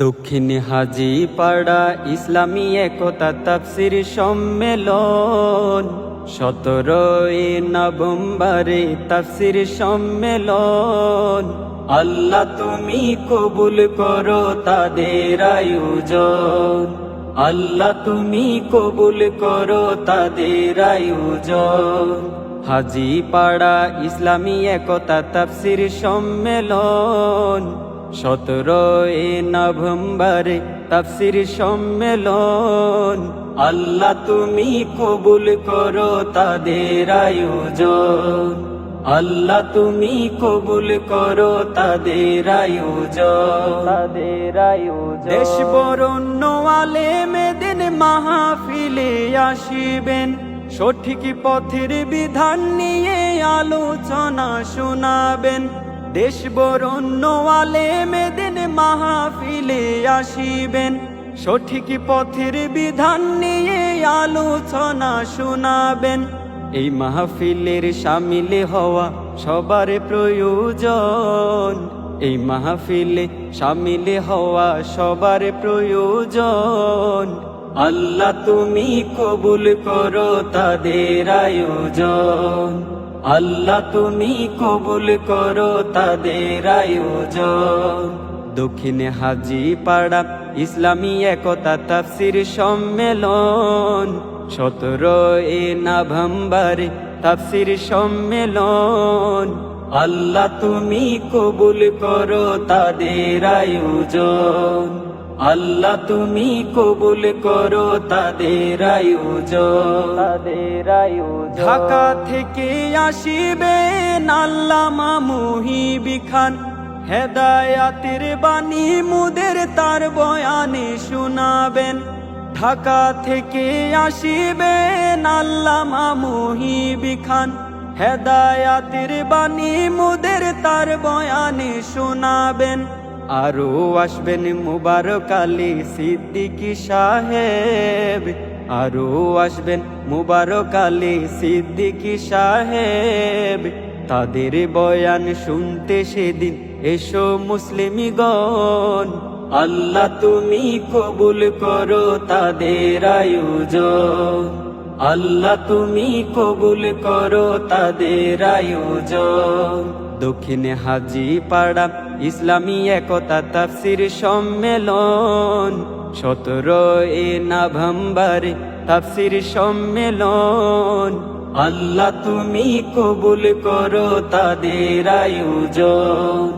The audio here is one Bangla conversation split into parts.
দক্ষিণ হাজি পাড়া ইসলামী একতা তাফসির সম্মেলন। সতেরোই নভেম্বরে তাফসির সম্মেলন। আল্লাহ তুমি কবুল করো তাদের আয়োজন। আল্লাহ তুমি কবুল করো তাদের আয়োজন। হাজি পাড়া ইসলামী একতা তাফসির সম্মেলন। সতেরোই নভেম্বরে তাফসির সম্মেলন। আল্লাহ তুমি কবুল করো তাদের আয়োজন। আল্লাহ তুমি কবুল করো তাদের আয়োজন। তাদের আয়োজন। দেশ বরণ্য আলেমেদিন মাহফিলে আসিবেন। সঠিক পথের বিধান নিয়ে আলোচনা শোনাবেন। দেশ বরণ্য আলেমেদিন মাহফিলে আসিবেন। সঠিক পথের বিধান নিয়ে আলোচনা শোনাবেন। এই মাহফিলের সামিলে হওয়া সবার প্রয়োজন। এই মাহফিলে সামিলে হওয়া সবার প্রয়োজন। আল্লাহ তুমি কবুল করো তাদের আয়োজন। আল্লাহ তুমি কবুল করো তাদের আয়োজন। দক্ষিণে হাজি পাড়া ইসলামী একতা তাফসির সম্মেলন। সতেরো এ নভেম্বরে তাফসির সম্মেলন। আল্লাহ তুমি কবুল করো তাদের আয়োজন। আল্লাহ তুমি কবুল করো তাদের আয়োজন। তাদের আয়োজন। ঢাকা থেকে আসিবেন আল্লামা মুহিবি খান। হেদায়াতের বাণী মুদের তার বয়ানে শোনাবেন। ঢাকা থেকে আসিবেন আল্লামা মুহিবি খান। হেদায়াতের বাণী মুদের তার বয়ানে শোনাবেন। আরও আসবেন মুবারক আলী সিদ্দিকি সাহেব। আরও আসবেন মুবারক আলী সিদ্দিকি সাহেব। তাদের বয়ান শুনতে সেদিন এসো মুসলিমিগণ। আল্লাহ তুমি কবুল করো তাদের আয়োজন। আল্লাহ তুমি কবুল করো তাদের আয়োজন। দক্ষিণে হাজি পাড়া ইসলামী একতা তাফসির সম্মেলন। সতেরো এ নভেম্বরে তাফসির সম্মেলন। আল্লাহ তুমি কবুল করো তাদের আয়োজন।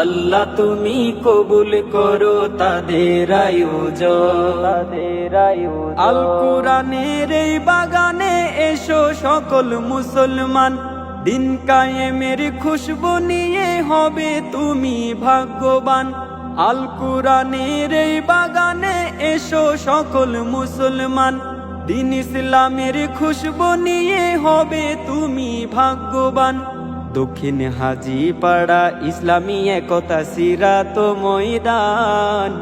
আল্লাহ তুমি কবুল করো তাদের আয়োজন। আল কোরআনের এই বাগানে এসো সকল মুসলমান। দিন কায়েমের খুশবু নিয়ে হবে তুমি ভাগ্যবান। আল কোরআনের বাগানে এসো সকল মুসলমান। দিন ইসলামের খুশবু নিয়ে হবে তুমি ভাগ্যবান। দক্ষিণ হাজি পাড়া ইসলামী একতা সিরাত ময়দান।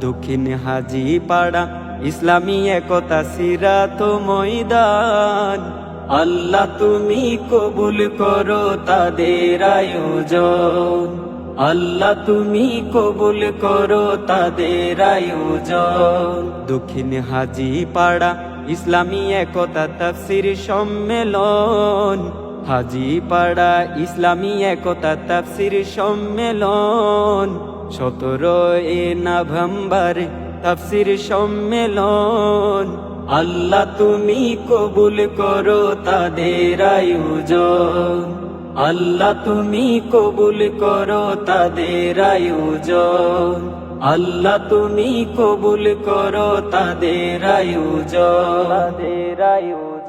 দক্ষিণ হাজি পাড়া ইসলামী একতা সিরাত ময়দান। আল্লাহ তুমি কবুল করো তাদের আয়োজন। আল্লাহ তুমি কবুল করো তাদের আয়োজন। দক্ষিণ হাজি পাড়া ইসলামী একতা তাফসির সম্মেলন। হাজি পাড়া ইসলামী একতা তাফসির সম্মেলন। সতেরো এ নভেম্বরে তাফসির সম্মেলন। আল্লাহ তুমি কবুল করো তাদের আয়োজন। আল্লাহ তুমি কবুল করো তাদের আয়োজন। আল্লাহ তুমি কবুল করো তাদের আয়োজন। তাদের আয়োজন।